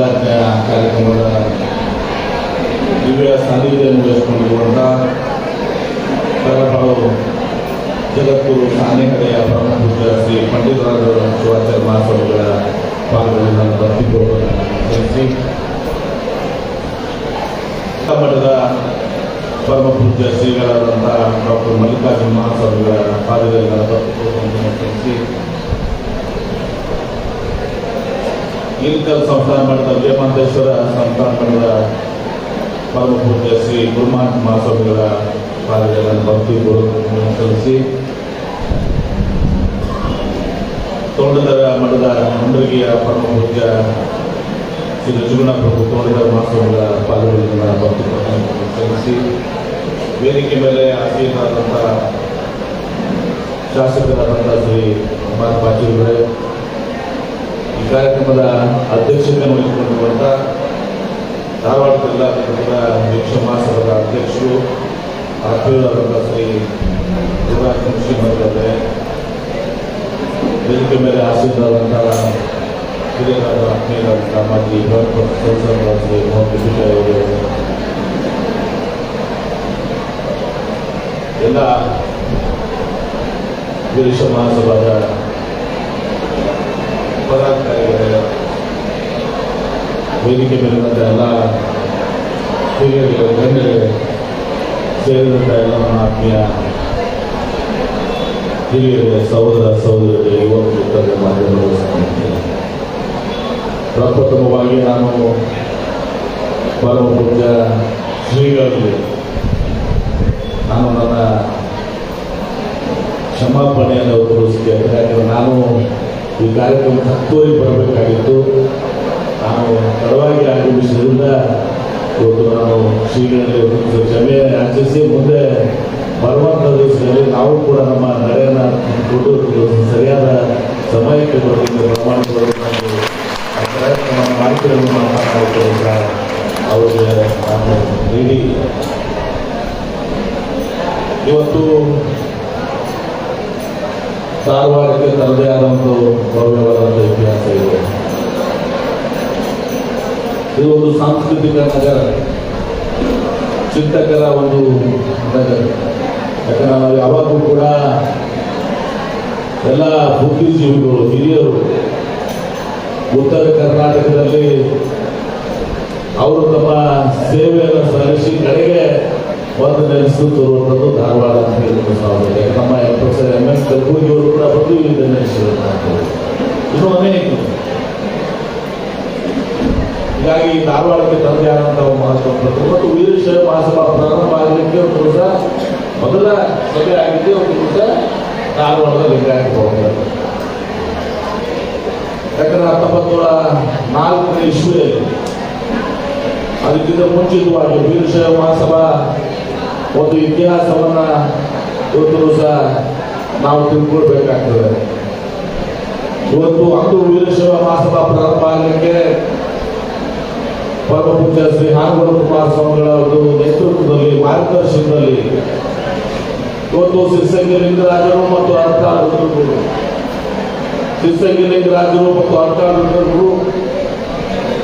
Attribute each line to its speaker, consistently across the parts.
Speaker 1: ಉದ್ಘಾಟನೆ ಕಾರ್ಯಕ್ರಮದ ದಿವ್ಯ ಸಾನ್ನಿಧ್ಯವನ್ನು ವಹಿಸಿಕೊಂಡಿರುವಂತಹ ಕರಪಾಳು ಜಗದ್ಗುರು ಸಾನೆಹಳೆಯ ಪರಮ ಪೂಜ್ಯ ಶ್ರೀ ಪಂಡಿತರಾಜ ಶಿವಾಚಾರ್ಯ ಮಹಾಸ್ವಾಮಿಗಳ ಪಾಲ್ಗೊಳ್ಳಿ ನಾನು ಭಕ್ತಿಪೂರ್ವಕ ಮಠದ ಪರಮಪೂಜ್ಯ ಶ್ರೀಗಳಾದಂತಹ ಡಾಕ್ಟರ್ ಮಲ್ಲಿಕಾರ್ಜುನ ಮಹಾಸ್ವಾಮಿಗಳ ಪಾದದಲ್ಲಿ ಭಕ್ತಿಪೂರ್ವಕ ಸಲ್ಲಿಸಿ ಇಲ್ಕಲ್ ಸಂಸ್ಥಾನ ಮಠದ ವಿಜಯಮಾಂತೇಶ್ವರ ಸಂಸ್ಥಾನ ಮಠದ ಪರಮ ಪೂಜ್ಯ ಶ್ರೀ ಗುರುಮಾನ್ ಮಹಾಸ್ವಾಮಿಗಳ ಪಾದಗಳನ್ನು ಭಕ್ತಿ ಪೂರ್ವಕ ಸಲ್ಲಿಸಿ ತೋಂಡದರ ಮಠದ ಮುಂಡಗಿಯ ಪರಮ ಪೂಜ್ಯ ಶ್ರೀ ರುಜುಗುಣ ಪ್ರಭು ತೋಂಡದರ ಮಹಾಸ್ವಾಮಿಗಳ ಪಾದಗಳನ್ನು ಭಕ್ತಿ ಪೂರ್ವಕ ಸಲ್ಲಿಸಿ ವೇದಿಕೆ ಮೇಲೆ ಆಸೀನರಾದಂಥ ಶಾಸಕರಾದಂಥ ಶ್ರೀ ಕುಮಾರ್ ಪಾಟೀಲ್ರೇ ಈ ಕಾರ್ಯಕ್ರಮದ ಅಧ್ಯಕ್ಷತೆ ವಹಿಸಿಕೊಂಡಿರುವಂಥ ಧಾರವಾಡ ಜಿಲ್ಲಾ ಘಟಕದ ವೀಕ್ಷ ಮಹಾಸಭಾದ ಅಧ್ಯಕ್ಷರು ಆತ್ಮೀಯರಾದಂಥ ಶ್ರೀ ಯುವರಾಜ್ ಮುನ್ಷಿಮರವರೇ ವೇದಿಕೆ ಮೇಲೆ ಆಸೀನರಾದಂಥ ಹಿರಿಯರಾದ ಆತ್ಮೀಯರಾದಂಥ ಮಾಜಿ ಸಂಸದ ಶ್ರೀ ಮೋಹನ್ ಬಿಜಯ್ ಎಲ್ಲ ಗಿರೀಶ ಮಹಾಸಭಾದ ಪದಾಧಿಕಾರಿಗಳೇ ವೇದಿಕೆ ಮೇಲಿರುವಂಥ ಎಲ್ಲ ಹಿರಿಯರಿಗೆ, ಗಣ್ಯರಿಗೆ ಸೇರಿದಂಥ ಎಲ್ಲ ನಮ್ಮ ಆತ್ಮೀಯ ಹಿರಿಯರಿಗೆ, ಸಹೋದರ ಸಹೋದರಿಗೆ ಮಿತ್ರರೇ ಮಾಧ್ಯಮಗಳು ಪ್ರಪ್ರಥಮವಾಗಿ ನಾನು ಪರಮ ಪೂಜ್ಯ ಶ್ರೀಗಳಲ್ಲಿ ನಾನು ನನ್ನ ಕ್ಷಮಾಪಣೆಯನ್ನು ತೋರಿಸಿದ್ದೇನೆ ಯಾಕಂದರೆ ನಾನು ಈ ಕಾರ್ಯಕ್ರಮ ಹತ್ತುವರೆಗೆ ಬರಬೇಕಾಗಿತ್ತು. ನಾನು ತಡವಾಗಿ ಆಗಮಿಸಿದ್ರಿಂದ ಇವತ್ತು ನಾವು ಶ್ರೀಗಳಲ್ಲಿ ಒಂದು ಕ್ಷಮೆ ಆಚರಿಸಿ ಮುಂದೆ ಬರುವಂಥ ದಿವಸದಲ್ಲಿ ನಾವು ಕೂಡ ನಮ್ಮ ನಡೆಯನ್ನು ಕೊಟ್ಟು ಸರಿಯಾದ ಸಮಯಕ್ಕೆ ನಾವು ಆ ಪ್ರಯತ್ನವನ್ನು ಮಾಡ್ತಿರೋದು ಮಾತಾಡ್ತಿರೋದ್ರ ಅವರಿಗೆ ನಾನು ನೀಡಿ. ಇವತ್ತು ಧಾರವಾಡಕ್ಕೆ ತನ್ನದೇ ಒಂದು ಭವ್ಯವಾದಂಥ ಇತಿಹಾಸ ಇದೆ. ಇದು ಒಂದು ಸಾಂಸ್ಕೃತಿಕ ನಗರ. ಚಿಂತಕರ ಒಂದು ನಗರ. ಯಾಕಂದ್ರೆ ನಾವು ಯಾವಾಗಲೂ ಕೂಡ ಎಲ್ಲ ಬುದ್ಧಿಜೀವಿಗಳು, ಹಿರಿಯರು ಉತ್ತರ ಕರ್ನಾಟಕದಲ್ಲಿ ಅವರು ತಮ್ಮ ಸೇವೆಯನ್ನು ಸಲ್ಲಿಸಿ ಕಡೆಗೆ ಒಂದು ನೆಲೆಸುತ್ತಿರುವಂಥದ್ದು ಧಾರವಾಡ ಅಂತ ಹೇಳಿ ಸಾವಿರ ನಮ್ಮ ಪ್ರೊಫೆಸರ್ ಎಂ ಎಸ್ ಕಲ್ಬುರ್ಗಿ ಅವರು ಕೂಡ ಬಂದು ಇಲ್ಲಿ ನೆಲೆಸಿರುವಂಥದ್ದು ಇದು ಅನೇಕ ಹೀಗಾಗಿ ಧಾರವಾಡಕ್ಕೆ ತಂದೆ ಆದಂಥ ಒಂದು ಮತ್ತು ವೀರಶೈವ ಮಹಾಸಭಾ ಪ್ರಾರಂಭ ಆಗಲಿಕ್ಕೆ ಒಂದು ದಿವಸ, ಮೊದಲ ಸಭೆ ಆಗಿದ್ದೆ ಒಂದು ದಿವಸ ಧಾರವಾಡದ ಲಿಂಗಾಯತ ಯಾಕಂದ್ರೆ ಹತ್ತೊಂಬತ್ತು ನೂರ ನಾಲ್ಕನೇ ಇಸ್ವಿಯಲ್ಲಿ, ಅದಕ್ಕಿಂತ ಮುಂಚಿತವಾಗಿ ವೀರಶೈವ ಮಹಾಸಭಾ ಒಂದು ಇತಿಹಾಸವನ್ನ ಇವತ್ತು ಸಹ ನಾವು ತಿಳ್ಕೊಳ್ಬೇಕಾಗ್ತದೆ. ಇವತ್ತು ಅಂದು ವೀರೇಶ್ವರ ಮಹಾಸಭಾ ಪ್ರಾರಂಭ ಆಗಲಿಕ್ಕೆ ಪರಮ ಶ್ರೀ ಶ್ರೀ ಹಾನಗೌಡ ಕುಮಾರಸ್ವಾಮಿಗಳ ಒಂದು ನೇತೃತ್ವದಲ್ಲಿ, ಮಾರ್ಗದರ್ಶನದಲ್ಲಿ ಇವತ್ತು ಸಿರ್ಸಂಗಿ ಲಿಂಗರಾಜರು ಮತ್ತು ಅರ್ಥ ರುದ್ರರು ಸಿರ್ಸಂಗಿ ಲಿಂಗರಾಜರು ಮತ್ತು ಅರ್ಥ ರುದ್ರರು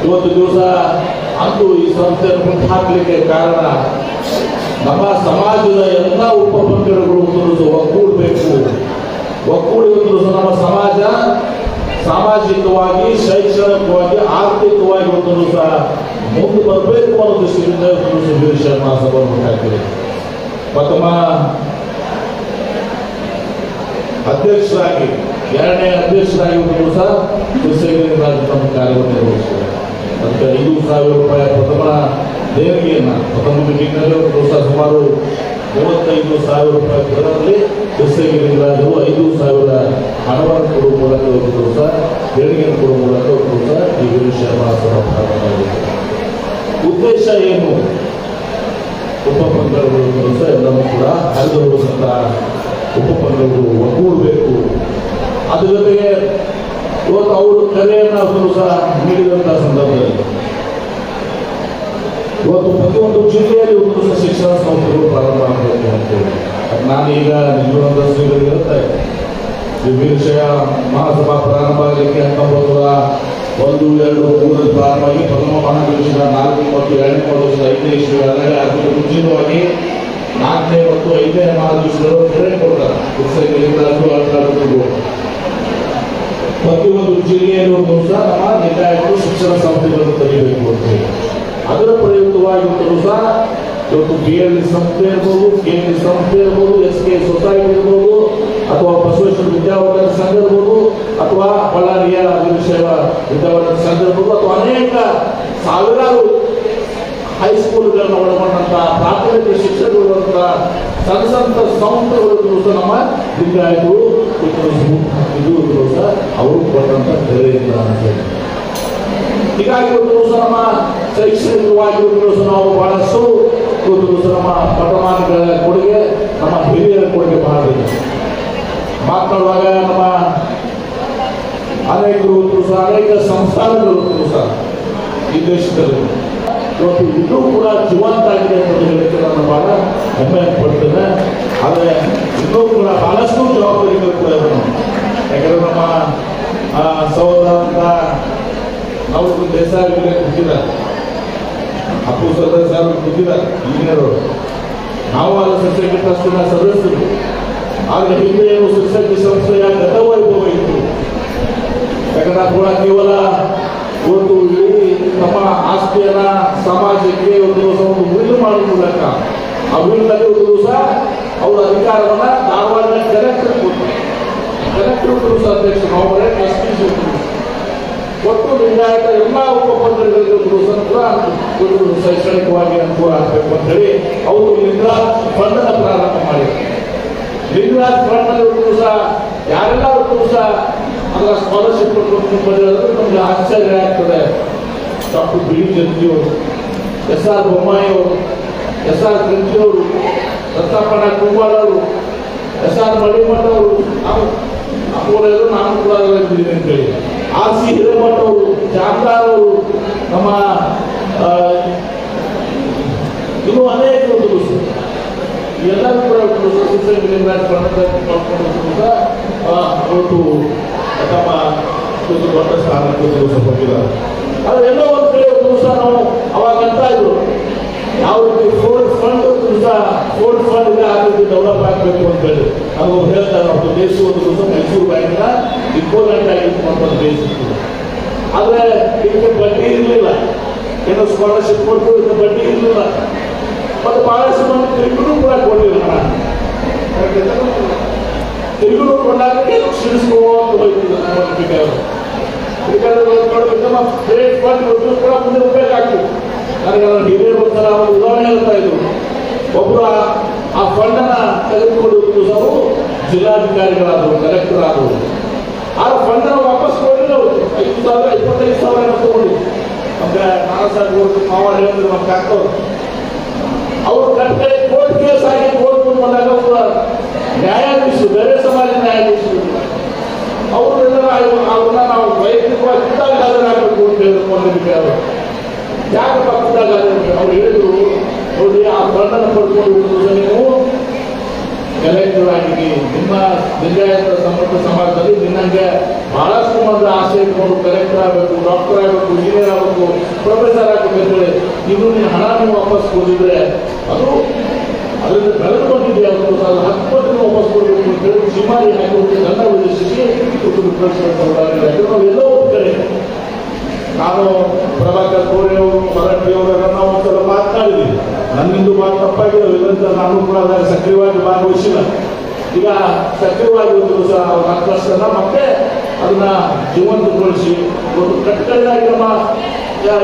Speaker 1: ಇವತ್ತು ದಿವಸ ಅಂದು ಈ ಸಂಸ್ಥೆಯನ್ನು ಹಾಕಲಿಕ್ಕೆ ಕಾರಣ ನಮ್ಮ ಸಮಾಜದ ಎಲ್ಲ ಉಪಪಂಗಡಗಳು ಒಂದು ಒಗ್ಗೂಡಬೇಕು ಒಗ್ಗೂಡಿ ಒಂದು ನಮ್ಮ ಸಮಾಜ, ಸಾಮಾಜಿಕವಾಗಿ, ಶೈಕ್ಷಣಿಕವಾಗಿ, ಆರ್ಥಿಕವಾಗಿ ಒಂದು ಸಹ ಮುಂದೆ ಬರಬೇಕು ಅನ್ನೋ ದೃಷ್ಟಿಯಿಂದ ಒಂದು ಶರ್ಮಾ ಸಭೆ ಪ್ರಥಮ ಅಧ್ಯಕ್ಷರಾಗಿ, ಎರಡನೇ ಅಧ್ಯಕ್ಷರಾಗಿ ಒಂದು ಸಹ ಕೃಷಿಕರಾಗಿ ತಮ್ಮ ಕಾರ್ಯವನ್ನು ನಿರ್ವಹಿಸಿದ್ದಾರೆ. ಅದಕ್ಕೆ ಐದು ಸಾವಿರ ರೂಪಾಯಿ ಪ್ರಥಮ ದೇಣಿಗೆಯನ್ನು ಹತ್ತೊಂಬತ್ತು ಮೀಟಿಂಗ್ನಲ್ಲಿ ದಿವಸ ಸುಮಾರು ಮೂವತ್ತೈದು ಸಾವಿರ ರೂಪಾಯಿ ಕೊಡೋದ್ರಲ್ಲಿ ಕೃಷಿಕರಾಜರು ಐದು ಸಾವಿರ ಹಣವನ್ನು ಕೊಡುವ ಮೂಲಕ ಒಂದು ದಿವಸ ದೇಣಿಗೆಯನ್ನು ಕೊಡುವ ಮೂಲಕ ಒಂದು ದಿವಸ ಈ ಮಹಾಸಭಾ ಪ್ರಾರಂಭವಾಗಿದೆ ಉದ್ದೇಶ ಏನು? ಉಪಪಂಗಡಗಳು ದಿವಸ ಎಲ್ಲವೂ ಕೂಡ ಹರಿದು ಹೋದಂಥ ಉಪಪಂಗಡಗಳು ಒಗ್ಗೂಡಬೇಕು ಅದ್ರ ಜೊತೆಗೆ ಇವತ್ತು ಅವರು ಕರೆಯನ್ನು ಸಹ ನೀಡಿದಂಥ ಸಂದರ್ಭದಲ್ಲಿ ಇವತ್ತು ಪ್ರತಿಯೊಂದು ಜಿಲ್ಲೆಯಲ್ಲಿ ದಿವಸ ಶಿಕ್ಷಣ ಸಂಸ್ಥೆಗಳು ಪ್ರಾರಂಭ ಆಗಬೇಕು ಅಂತೇಳಿ ನಾನು ಈಗ ನಿಜವಾದ ಶ್ರೀಗಳಿಗೆ ಹೇಳ್ತಾ ಇದ್ದೆ. ಈ ವಿಷಯ ಮಹಾಸಭಾ ಪ್ರಾರಂಭ ಆಗಲಿಕ್ಕೆ ಹತ್ತೊಂಬತ್ತು ಒಂದು, ಎರಡು ಮೂರರಲ್ಲಿ ಪ್ರಾರಂಭವಾಗಿ ಪ್ರಥಮ ಮಹಾನಿವೇಶನ ನಾಲ್ಕು ಮತ್ತು ಎರಡನೇ ಮಹಾದಿವಸ ಐದನೇ ಅದರಲ್ಲಿ ಅದಕ್ಕೆ ಮುಂಚಿತವಾಗಿ ನಾಲ್ಕನೇ ಮತ್ತು ಐದನೇ ಮಹಾದಿವಸಗಳು ಪ್ರೇರಣೆ ಕೊಡ್ತಾರೆ. ಪುಸ್ತಕ ಲಿಂಗರಾಜು ಅಲ್ಟಾರು ಪ್ರತಿಯೊಂದು ಜಿಲ್ಲೆಯಲ್ಲೂ ಸಹ ನಮ್ಮ ಲಿಂಗಾಯತರು ಶಿಕ್ಷಣ ಸಂಸ್ಥೆಗಳನ್ನು ತೆಗೆಯಬೇಕು ಅಂತ ಹೇಳಿ. ಅದರ ಪ್ರಯುಕ್ತವಾಗಿ ಸಹ ಇವತ್ತು ಬಿ ಎಲ್ ಸಂಸ್ಥೆ ಇರ್ಬೋದು ಕೆ ಎಲ್ ಸಂಸ್ಥೆ ಇರ್ಬೋದು, ಎಸ್ ಕೆ ಸೊಸೈಟಿ ಇರ್ಬೋದು, ಅಥವಾ ಬಸವೇಶ್ವರ ವಿದ್ಯಾವರ್ಧನ ಸಂಘ ಇರ್ಬೋದು, ಅಥವಾ ಬಳ್ಳಾರಿಯ ವೀರಶೈವ ವಿದ್ಯಾವರ್ಧನ ಸಂಘ ಇರ್ಬೋದು, ಅಥವಾ ಅನೇಕ ಸಾವಿರಾರು ಹೈಸ್ಕೂಲ್ಗಳನ್ನು ಒಳಗೊಂಡಂತಹ ಪ್ರಾಥಮಿಕ ಶಿಕ್ಷಕರುಗಳಂತ ಸಣ್ಣ ಸಣ್ಣ ಸಂಸ್ಥೆಗಳು ಸಹ ನಮ್ಮ ಲಿಂಗಾಯತರು ಇದು ಸಹ ಅವರು ಕೊಟ್ಟಂತ ಕರೆಯಿಂದ ಹೀಗಾಗಿ ಒಂದು ನಮ್ಮ ಶೈಕ್ಷಣಿಕವಾಗಿ ನಾವು ಬಹಳಷ್ಟು ಇವತ್ತು ನಮ್ಮ ಪಟಮಾನಗಳ ಕೊಡುಗೆ ನಮ್ಮ ಹಿರಿಯರ ಕೊಡುಗೆ ಬಹಳ ಮಾತನಾಡುವಾಗ ನಮ್ಮ ಅನೇಕರು ಸಹ ಅನೇಕ ಸಂಸ್ಥಾನಗಳು ಸಹ ಈ ದೇಶದಲ್ಲಿ ಇವತ್ತು ಇನ್ನೂ ಕೂಡ ಜೀವಂತ ಆಗಿದೆ ಅಂತ ಹೇಳಕ್ಕೆ ನಾನು ಬಹಳ ಹೆಮ್ಮೆ ಪಡ್ತೇನೆ ಆದರೆ ಇನ್ನೂ ಕೂಡ ಬಹಳಷ್ಟು ಜವಾಬ್ದಾರಿಗಳು ಕೂಡ ಇದೆ ಯಾಕಂದ್ರೆ ನಮ್ಮ ಸಹೋದರ ಅವರು ದೇಸಾಯಿ ಕೂತಿದ್ದಾರೆ ಅಪ್ಪು ಸದಸ್ಯ ಸರ್ ಕೂತಿದ್ದಾರೆ ಇಂಜಿನಿಯರ್. ನಾವು ಆದ ಸೊಸೈಟಿ ಟ್ರಸ್ಟಿನ ಸದಸ್ಯರು. ಆದರೆ ಹಿಂದೆ ಏನು ಸೊಸೈಟಿ ಸಂಸ್ಥೆಯ ಗತವೈಭವ ಇತ್ತು ಯಾಕಂದ್ರೆ ಕೂಡ ಕೇವಲ ಒಂದು ಇಡೀ ತಮ್ಮ ಆಸ್ತಿಯನ್ನ ಸಮಾಜಕ್ಕೆ ಒಂದು ದಿವಸ ಒಂದು ಉಳಿದು ಮಾಡುವ ಮೂಲಕ, ಆ ಉಳಿದಲ್ಲಿ ಒಂದು ದಿವಸ ಅವರ ಅಧಿಕಾರವನ್ನ ಧಾರವಾಡ ಕಲೆಕ್ಟರ್ ಕೊಟ್ಟರು ಕಲೆಕ್ಟರ್ ದಿವಸ ಅಧ್ಯಕ್ಷರು, ಅವರೇ ಟ್ರಸ್ಟೀಸ್ ಒಟ್ಟು ಲಿಂಗಾಯತ ಎಲ್ಲ ದಿವಸ ಕೂಡ ಒಂದು ಶೈಕ್ಷಣಿಕವಾಗಿ ಅನುಕೂಲ ಆಗಬೇಕು ಅಂತ ಹೇಳಿ ಅವರು ಲಿಂಗರಾಜ್ ಫಂಡನ ಪ್ರಾರಂಭ ಮಾಡಿದ್ದಾರೆ ಲಿಂಗರಾಜ್ ಫಂಡ್ ಸಹ ದಿವಸ ಯಾರೆಲ್ಲ ಒಂದು ಸಹ ಅದರ ಸ್ಕಾಲರ್ಶಿಪ್ ಬಂದಿರೋದ್ರೆ ನಮ್ಗೆ ಆಶ್ಚರ್ಯ ಆಗ್ತದೆ. ಡಾಕ್ಟರ್ ಬಿ ಜಂತಿಯವರು ಎಸ್ ಆರ್ ಬೊಮ್ಮಾಯಿ ಅವರು ಎಸ್ ಆರ್ ಜಂತಿಯವರು ರತ್ನಪ್ಪಣ್ಣ ಕುಂಬಾರ್ ಅವರು ಎಸ್ ಆರ್ ಮಳಿಮಠ ಅವರು ನಾವು ಅವರೆಲ್ಲರೂ ನಾನು ಕೂಡ ಇದ್ದೀನಿ ಅಂತೇಳಿ. ಆರ್ ಸಿ ಹಿರೇಮಠ ಅವರು ಜಾಮದಾರ್ ಅವರು ನಮ್ಮ ಇನ್ನೂ ಅನೇಕ ಒಂದು ದಿವಸ. ಎಲ್ಲರೂ ಕೂಡ ಅವತ್ತು ತಮ್ಮ ಒಂದು ದೊಡ್ಡ ಸ್ಥಾನಕ್ಕೆ ದಿವಸ ಆದರೆ ಎಲ್ಲೋ ಒಂದು ಕಡೆ ಒಂದು ದಿವಸ ನಾವು ಅವಾಗ ಅಂತ ಇದ್ರು. ಯಾವ ರೀತಿ ಫೋರ್ಡ್ ಫಂಡ್ ಒಂದು ದಿವಸ ಫೋರ್ಡ್ ಫಂಡ್ ಇದೆ ಆ ರೀತಿ ಡೆವಲಪ್ ಆಗಬೇಕು ಅಂತ ಹೇಳಿ ನಾವು ಹೇಳ್ತಾರೆ ಅವ್ರದ್ದು ದೇಶ ಒಂದು ಮೈಸೂರು ಬ್ಯಾಂಕ್ನ ಇಂಪಾರ್ಟೆಂಟ್ ಆಗಿತ್ತು ಆದರೆ ಇದಕ್ಕೆ ಬಡ್ಡಿ ಇರಲಿಲ್ಲ. ಏನೋ ಸ್ಕಾಲರ್ಶಿಪ್ ಕೊಟ್ಟು ಇದಕ್ಕೆ ಬಡ್ಡಿ ಇರಲಿಲ್ಲ. ಮತ್ತು ಬಹಳಷ್ಟು ಮಂದಿ ತಿರುಗಿನೂ ಕೂಡ ಕೊಡಲಿಲ್ಲ ಹಣ. ತಿರುಗಿನೂ ಕೊಂಡಾಗ ಕ್ಷೀಣಿಸ್ಕೋತ ಹೋಯ್ತು ನಮ್ಮ ಒಟ್ಟು ಕೂಡ ಮುಂದೆ ಉಪಯೋಗ ಆಗ್ತದೆ ನನಗೆ ಅದನ್ನು ಹಿರಿಯರು ಬರ್ತಾರೆ, ಅವರು ಉದಾಹರಣೆ ಹೇಳ್ತಾ ಇದ್ರು. ಒಬ್ಬರು ಆ- ಫಂಡನ್ನ ತೆಗೆದುಕೊಂಡು ಸಹ ಜಿಲ್ಲಾಧಿಕಾರಿಗಳಾದರು ಕಲೆಕ್ಟರ್ ಆದರು ಆ ಫಂಡನ್ನ ವಾಪಸ್ ಕೊಡಲಿಲ್ಲ ಐದು ಸಾವಿರ, ಇಪ್ಪತ್ತೈದು ಸಾವಿರ ತಗೊಂಡು ನಮ್ಗೆ ನಾಲ್ಕು ಸಾವಿರ ಮಾವ ಹೇಳಿದ್ರು ನಮ್ಮ ಕಾಕೋರು ಅವರು ಕಟ್ಟೆ ಕೋರ್ಟ್ ಕೇಸ್ ಆಗಿ ಕೋರ್ಟ್ ಬಂದಾಗ ಒಬ್ಬ ನ್ಯಾಯಾಧೀಶರು, ಬೇರೆ ಸಮಾಜ ನ್ಯಾಯಾಧೀಶರು ಅವರೆಲ್ಲ ಅವ್ರನ್ನ ನಾವು ವೈಯಕ್ತಿಕವಾಗಿ ಖುದ್ದಾಗಿ ಹಾಜರಾಗಬೇಕು ಅಂತ ಹೇಳಿದ್ರು ಅವರು ಯಾಕಪ್ಪ ಖುದ್ದಾಗಿ ಹಾಜರಾಗಬೇಕು ಅವ್ರು ಹೇಳಿದ್ರು, ನೋಡಿ, ಆ ಫಂಡನ್ನು ಪಡ್ಕೊಂಡು ನೀವು. ಕಲೆಕ್ಟರ್ ನಿಮ್ಮ ಲಿಂಗಾಯತ ಸಮರ್ಥ ಸಮಾಜದಲ್ಲಿ ನಿನ್ನಂಗೆ ಬಹಳಷ್ಟು ಮಂದಿ ಆಸೆ ಇಟ್ಕೊಂಡು ಕಲೆಕ್ಟರ್ ಆಗಬೇಕು, ಡಾಕ್ಟರ್ ಆಗಬೇಕು, ಇಂಜಿನಿಯರ್ ಆಗಬೇಕು, ಪ್ರೊಫೆಸರ್ ಆಗಬೇಕು ಅಂತ ಹೇಳಿ ಇದು ಹಣ ನೀವು ವಾಪಸ್ ಕೊಡಿದ್ರೆ ಅದು ಅದರಿಂದ ಬೆಳೆದು ಬಂದಿದೆ ಅವರು ಅದು ಹತ್ತು ಪಟ್ಟು ವಾಪಸ್ ಕೊಡಬೇಕು ಅಂತ ಹೇಳಿ ಸಿಮಾರಿ ಹಾಕಿ ನನ್ನ ದಂಡ ಎಲ್ಲ ಕುಟುಂಬ ಕಳಿಸ್ಕೊಂಡು ನಾನು ಪ್ರಭಾಕರ್ ಕೋರೆ ಅವರು, ಮರಾಠಿ ಅವರೆಲ್ಲ ಒಂದ್ಸಲ ಮಾತನಾಡಿದ್ವಿ ನನ್ನಿಂದು ಮಾತು ತಪ್ಪಾಗಿಲ್ಲ ಇದರಿಂದ ನಾನು ಕೂಡ ಅದರ ಸಕ್ರಿಯವಾಗಿ ಭಾಗವಹಿಸಿಲ್ಲ. ಈಗ ಸಕ್ರಿಯವಾಗಿ ಒಂದು ಅವ್ರ ಹಕ್ಕನ್ನು ಮತ್ತೆ ಅದನ್ನ ಜೀವಂತಗೊಳಿಸಿ, ಒಂದು ಕಟ್ಟಡಾಗಿ ನಮ್ಮ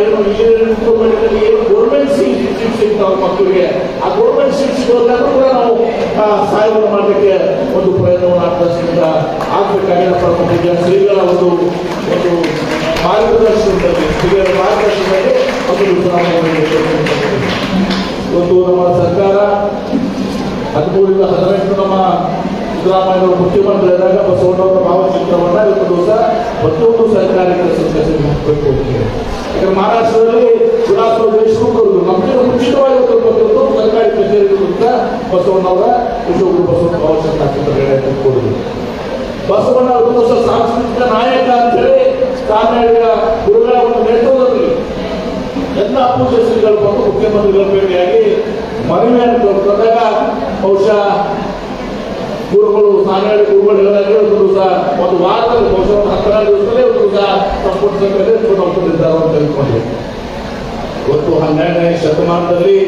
Speaker 1: ಏನು ಇಂಜಿನಿಯರಿಂಗ್ ಡಿಪಾರ್ಟ್ಮೆಂಟ್ ಏನು ಗೌರ್ಮೆಂಟ್ ಸೀಟ್ ಸೀಟ್ ಸಿಗ್ತಾವ ಮಕ್ಕಳಿಗೆ. ಆ ಗೌರ್ಮೆಂಟ್ ಸೀಟ್ ಸಿಗೋದಾಗ ಕೂಡ ನಾವು ಸಹಾಯವನ್ನು ಮಾಡಲಿಕ್ಕೆ ಒಂದು ಪ್ರಯತ್ನವನ್ನು ಆಗ್ತದಿಂದ ಆಗ್ಬೇಕಾಗಿ ನಮ್ಮ ಶ್ರೀಗಳ ಒಂದು ಒಂದು ಮಾರ್ಗದರ್ಶನದಲ್ಲಿ ಹಿರಿಯರ ಮಾರ್ಗದರ್ಶನದಲ್ಲಿ ಅದು ಇವತ್ತು ನಮ್ಮ ಸರ್ಕಾರ ಹದಿಮೂರಿಂದ ಹದಿನೆಂಟು ನಮ್ಮ ಸಿದ್ದರಾಮಯ್ಯ ಮುಖ್ಯಮಂತ್ರಿ ಇದ್ದಾಗ ಬಸವಣ್ಣವರ ಭಾವಚಿತ್ರವನ್ನ ಇವತ್ತು ದಿವಸ ಪ್ರತಿಯೊಂದು ಸರ್ಕಾರಿ ಕೆಲಸಕ್ಕೆ ಯಾಕಂದ್ರೆ ಮಹಾರಾಷ್ಟ್ರದಲ್ಲಿ ದೇಶಮುಖ ಅವರು ನಮ್ಗಿಂತ ಮುಂಚಿತವಾಗಿ ಇವತ್ತು ಸರ್ಕಾರಿ ಕಚೇರಿಗಳಿಂದ ಬಸವಣ್ಣವರ ವಿಶ್ವಗುರು ಬಸವಣ್ಣ ಭಾವಚಿತ್ರ ಹಾಕಿದ್ದಾರೆ ಬಸವಣ್ಣ ದಿವಸ ಸಾಂಸ್ಕೃತಿಕ ನಾಯಕ ಅಂತ ಹೇಳಿ ಕಾನ್ರಾಡಿನ ಗುರುಗಳನ್ನು ನೆಟ್ಟುವುದರಲ್ಲಿ ಎಲ್ಲ ಪೂಜೆ ಶ್ರೀಗಳು ಬಂದು ಮುಖ್ಯಮಂತ್ರಿಗಳ ಭೇಟಿಯಾಗಿ ಮನವಿಯನ್ನು ತೋರಿಸಿದಾಗ ಬಹುಶಃ ಗುರುಗಳು ಕಾನ್ರಾಡಿ ಗುರುಗಳು ಹೇಳಿದಾಗ ಒಂದು ದಿವಸ ಒಂದು ವಾರದಲ್ಲಿ ಬಹುಶಃ ಒಂದು ಹತ್ತೆರಡು ದಿವಸದಲ್ಲಿ ಒಂದು ದಿವಸ ಸಂಪುಟ ಸಭೆಯಲ್ಲಿ ಎತ್ಕೊಂಡು ಹೋಗ್ತಿದ್ದಾರೆ ಅಂತ ತಿಳ್ಕೊಂಡೆ ಇವತ್ತು ಹನ್ನೆರಡನೇ ಶತಮಾನದಲ್ಲಿ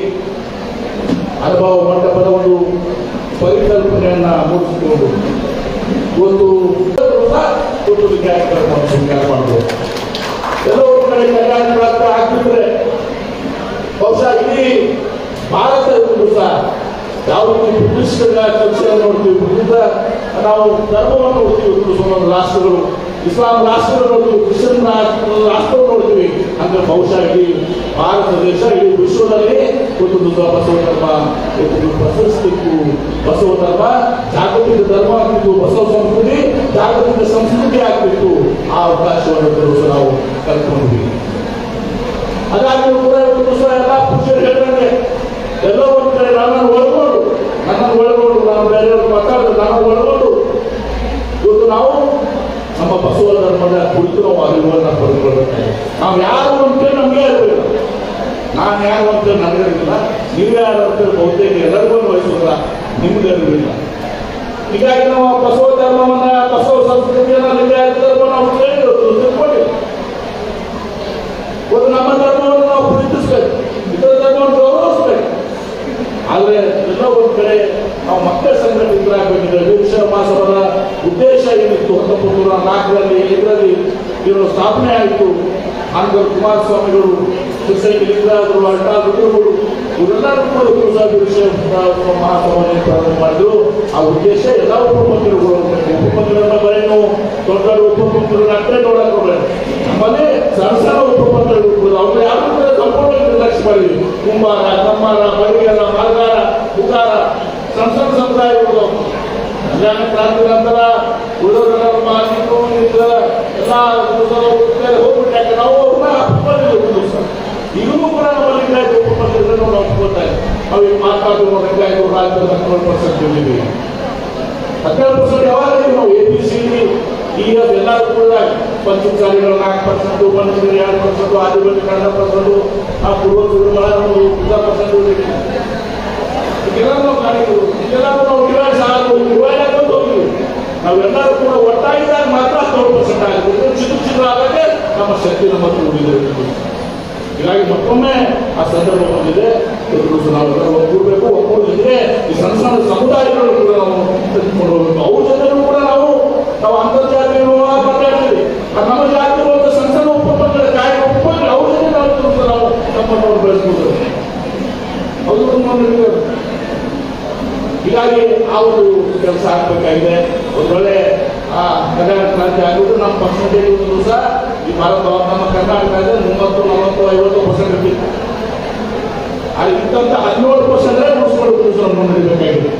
Speaker 1: ಅನುಭವ ಮಂಟಪದ ಒಂದು ಪರಿಕಲ್ಪನೆಯನ್ನ ಮೂಡಿಸಿಕೊಂಡು ಒಂದು ಇವತ್ತು ಇವತ್ತು ವಿದ್ಯಾರ್ಥಿಗಳ ಸ್ವೀಕಾರ ಮಾಡಬಹುದು ಒಂದು ಕಡೆ ಕರ್ನಾಟಕ ಹತ್ರ ಆಗ್ತಿದ್ರೆ ಬಹುಶಃ ಇಡೀ ಭಾರತ ಯಾವ ರೀತಿ ಬ್ರಿಟಿಷರ ಕಲ್ಚರ್ ನೋಡ್ತೀವಿ ನಾವು ಧರ್ಮವನ್ನು ನೋಡ್ತೀವಿ ಸುಮಾರು ರಾಷ್ಟ್ರಗಳು ಇಸ್ಲಾಂ ರಾಷ್ಟ್ರಗಳು ನೋಡ್ತೀವಿ ಕ್ರಿಶ್ಚಿಯನ್ ರಾಷ್ಟ್ರಗಳು ನೋಡ್ತೀವಿ ಅಂದ್ರೆ ಬಹುಶಃ ಇಡೀ ಭಾರತ ದೇಶ ಇಡೀ ವಿಶ್ವದಲ್ಲಿ ಒಂದು ಬಸವ ಧರ್ಮ ಪ್ರಶಸ್ತಿ ಬಸವ ಧರ್ಮ ಜಾಗತಿಕ ಧರ್ಮ ಬಸವ ಸಂಸ್ಕೃತಿ ಜಾಗತಿಕ ಸಂಸ್ಕೃತಿ ಆಗಬೇಕು, ಆ ಅವಕಾಶವನ್ನು ಕೆಲವು ನಾವು ಕಲ್ತ್ಕೊಂಡ್ವಿ ಸಹ ಎಲ್ಲ ಒಂದು ಕಡೆ ನನ್ನನ್ನು ಒಳಗೊಂಡು ನನ್ನನ್ನು ಒಳಗೊಂಡು ನಾನು ಬೇರೆಯವ್ರು ಮಾತಾಡಿದ್ರೆ ನಾನು ಒಳಗೊಂಡು, ಇವತ್ತು ನಾವು ನಮ್ಮ ಬಸವ ಧರ್ಮದ ಕುರಿತು ನಾವು ಅರಿವನ್ನು ಪಡೆದುಕೊಳ್ಳುತ್ತೇವೆ ನಾವು ಯಾರು ಅಂತ ನಮಗೆ ಇರಬೇಕು ನಾನು ಯಾರು ಅಂತ ನನಗಿರಲಿಲ್ಲ ನೀವು ಯಾರು ಅಂತ ಬಹುತೇಕ ಎಲ್ಲರಿಗೂ ವಹಿಸೋದಿಲ್ಲ ನಿಮ್ಗೆ ಇರಲಿಲ್ಲ. ಹೀಗಾಗಿ ನಾವು ಬಸವ ಧರ್ಮವನ್ನ ಬಸವ ಸಂಸ್ಕೃತಿಯನ್ನ ಲಿಂಗಾಯತ ಧರ್ಮ ನಾವು ಕೇಳಿರೋದು ತಿಳ್ಕೊಂಡಿಲ್ಲ ಒಂದು ನಮ್ಮ ಧರ್ಮವನ್ನು ನಾವು ಪ್ರೀತಿಸ್ಬೇಕು ಇತರ ಧರ್ಮವನ್ನು ಗೌರವಿಸ್ಬೇಕು ಆದರೆ ಎಲ್ಲೋ ಒಂದು ಕಡೆ ನಾವು ಮಕ್ಕಳ ಸಂಘಟಿತರಾಗಬೇಕಿದ್ರೆ ವೀಕ್ಷ ಮಾಸವರ ಉದ್ದೇಶ ಏನಿತ್ತು ಹತ್ತೊಂಬತ್ತು ನೂರ ನಾಲ್ಕರಲ್ಲಿ ಇದರಲ್ಲಿ ಇವರು ಸ್ಥಾಪನೆ ಆಯಿತು ಆನಂದ ಕುಮಾರಸ್ವಾಮಿಗಳು ಸೊಸೈಟಿ ಲಿಂಗರಾಜರು ಅಡ್ಡಾ ಗುರುಗಳು ಕೂಡ ಇವರು ಸಹ ವೀಕ್ಷ ಮಹಾಸಭಾವನ್ನು ಪ್ರಾರಂಭ ಮಾಡಿದ್ರು ಆ ಉದ್ದೇಶ ಎಲ್ಲ ಉಪಮಂತ್ರಿಗಳು ಉಪಮಂತ್ರಿಗಳನ್ನ ಬರೇನು ದೊಡ್ಡ ಅಷ್ಟೇ ನೋಡಕ್ ಹೋಗ್ಬೇಡ ನಮ್ಮಲ್ಲಿ ಸಣ್ಣ ಸಣ್ಣ ಉಪಮಂತ್ರಿಗಳು ಅವ್ರು ಯಾರು ಕೂಡ ಸಂಪೂರ್ಣ ನಿರ್ಲಕ್ಷ್ಯ ಮಾಡಿದ್ವಿ ಕುಂಬಾರ ಕಮ್ಮಾರ ಬಡಿಗಾರ ಮಾರ್ಗಾರ ಉಗಾರ ಸಣ್ಣ ಸಣ್ಣ ಸಮುದಾಯಗಳು ಕಲ್ಯಾಣ ಕ್ರಾಂತಿ ನಂತರ ಇದ್ರ ಎಲ್ಲ ಹೋಗ್ಬಿಟ್ಟಾಗ ನಾವು ಅವ್ರನ್ನ ಒಪ್ಕೊಂಡಿದ್ದೀವಿ ಸರ್ ಈಗಲೂ ಕೂಡ ನಮ್ಮ ಲಿಂಗಾಯತ ಉಪಮಂತ್ರಿಗಳನ್ನು ನಾವು ಅವ್ರಿಗೆ ನಾವು ಈಗ ಮಾತಾಡುವ ಲಿಂಗಾಯತ ರಾಜ್ಯದ ಹದಿನೇಳು ಪರ್ಸೆಂಟ್ ಬಂದಿದೆ ಹದಿನೇಳು ಪರ್ಸೆಂಟ್ ಯಾವಾಗ ನಾವು ಎ ಪಿ ಸಿ ಈಗ ಎಲ್ಲರೂ ಕೂಡ ಪಂಚಚಾರಿಗಳು ನಾಲ್ಕು ಪರ್ಸೆಂಟ್ ಬಂದಿದ್ರು ಎರಡು ಪರ್ಸೆಂಟ್ ಆದಿವಾಸಿ ಕನ್ನಡ ಪರ್ಸೆಂಟ್ ಆ ಪರ್ಸೆಂಟ್ ಡಿವೈಡ್ ಆಗಬೇಕು ಡಿವೈಡ್ ಆಗ್ಕೊಂಡು ಹೋಗ್ತೀವಿ ನಾವೆಲ್ಲರೂ ಕೂಡ ಒಟ್ಟಾಗಿದ್ದಾಗ ಮಾತ್ರ ಹದಿನೇಳು ಪರ್ಸೆಂಟ್ ಆಗುತ್ತೆ. ಚಿತ್ರ ಚಿತ್ರ ಆದಾಗ ನಮ್ಮ ಶಕ್ತಿ ನಮ್ಮ ಹೀಗಾಗಿ ಮತ್ತೊಮ್ಮೆ ಆ ಸಂದರ್ಭ ಬಂದಿದೆ. ನಾವೆಲ್ಲರೂ ಒಗ್ಗೂಡಬೇಕು ಒಗ್ಗೂಡಿದ್ರೆ ಈ ಸಣ್ಣ ಸಣ್ಣ ಸಮುದಾಯಗಳು ಕೂಡ ನಾವು ತೆಗೆದುಕೊಂಡು ಹೋಗಬೇಕು. ಅವ್ರ ಜೊತೆನೂ ಕೂಡ ನಾವು ನಾವು ಅಂತರ್ಜಾತೀಯ ಮಾತಾಡ್ತೀವಿ ನಮ್ಮ ಜಾತಿ ಒಂದು ಸಣ್ಣ ಉಪಪಂಗಡ ಕಾಯಿ ಉಪಪಂಗಡ ಅವ್ರ ಜೊತೆ ನಾವು ನಾವು ನಮ್ಮನ್ನು ಬೆಳೆಸ್ಬೋದು. ನಮ್ಮನ್ನು ಹೀಗಾಗಿ ಆ ಒಂದು ಕೆಲಸ ಆಗ್ಬೇಕಾಗಿದೆ. ಒಂದು ಒಳ್ಳೆ ಆ ಕರ್ನಾಟಕ ಕ್ರಾಂತಿ ಆಗಿಬಿಟ್ಟು ನಮ್ಮ ಪಕ್ಷದಲ್ಲಿ ಒಂದು ಸಹ ಈ ಭಾರತ ನಮ್ಮ ಕರ್ನಾಟಕದಲ್ಲಿ ಮೂವತ್ತು, ನಲವತ್ತು, ಐವತ್ತು ಪರ್ಸೆಂಟ್ ಇಟ್ಟಿತ್ತು ಅಲ್ಲಿ ಇದ್ದಂಥ ಹದಿನೇಳು ಪರ್ಸೆಂಟ್ ಉಳಿಸ್ಕೊಂಡು ಸರ್ ಮುನ್ನಡೆಯಬೇಕಾಗಿದೆ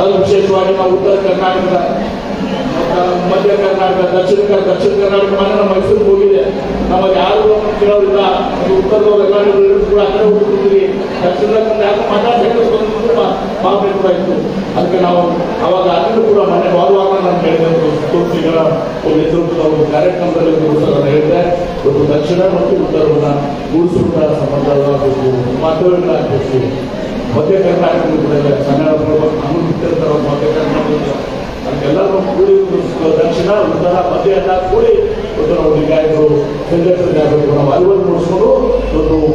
Speaker 1: ಅದು ವಿಶೇಷವಾಗಿ ನಾವು ಉತ್ತರ ಕರ್ನಾಟಕದ ಮಧ್ಯ ಕರ್ನಾಟಕ, ದಕ್ಷಿಣ ಕರ್ನಾಟಕ ದಕ್ಷಿಣ ಕರ್ನಾಟಕ ಮನೆ ನಮ್ಮ ಮೈಸೂರಿಗೆ ಹೋಗಿದೆ. ನಮಗೆ ಯಾರು ಕೇಳೋದಿಲ್ಲ. ಉತ್ತರದವ್ರು ಎಲ್ಲ ಕೂಡ ಕಡೆ ಹೋಗ್ತಿದ್ವಿ ದಕ್ಷಿಣದ ಯಾಕೆ ಮಾತಾಡ್ಬೇಕು ಮಾಡಬೇಕು ಕೂಡ ಇತ್ತು. ಅದಕ್ಕೆ ನಾವು ಅವಾಗ ಅದನ್ನು ಕೂಡ ಮನೆ ಬರುವಾಗ ನಾನು ಹೇಳಿದೆ ಸ್ಫೂರ್ತಿಗಳ ಒಂದು ನೇತೃತ್ವದ ಒಂದು ಕಾರ್ಯಕ್ರಮದಲ್ಲಿ ಒಂದು ಹೇಳಿದೆ. ಒಂದು ದಕ್ಷಿಣ ಮತ್ತು ಉತ್ತರವನ್ನು ಕೂಡಿಸುವಂತ ಸಂಬಂಧವಾಗಬೇಕು ಮಾಧ್ಯಮಗಳಾಗಬೇಕು. ಮಧ್ಯ ಕರ್ನಾಟಕದಲ್ಲಿ ಕೂಡ ಕನ್ನಡ ನಮ್ಮ ಬಿಟ್ಟಿರ್ತಾರೆ ಮಧ್ಯ ಕರ್ನಾಟಕ. ಅದಕ್ಕೆಲ್ಲರೂ ಕೂಡಿ ಒಂದು ದಕ್ಷಿಣ, ಉತ್ತರ, ಮಧ್ಯ ಎಲ್ಲ ಕೂಡಿ ನಾವು ಲಿಂಗಾಯತರು ಸಂಘಟನೆಯಾಗಬೇಕು ನಾವು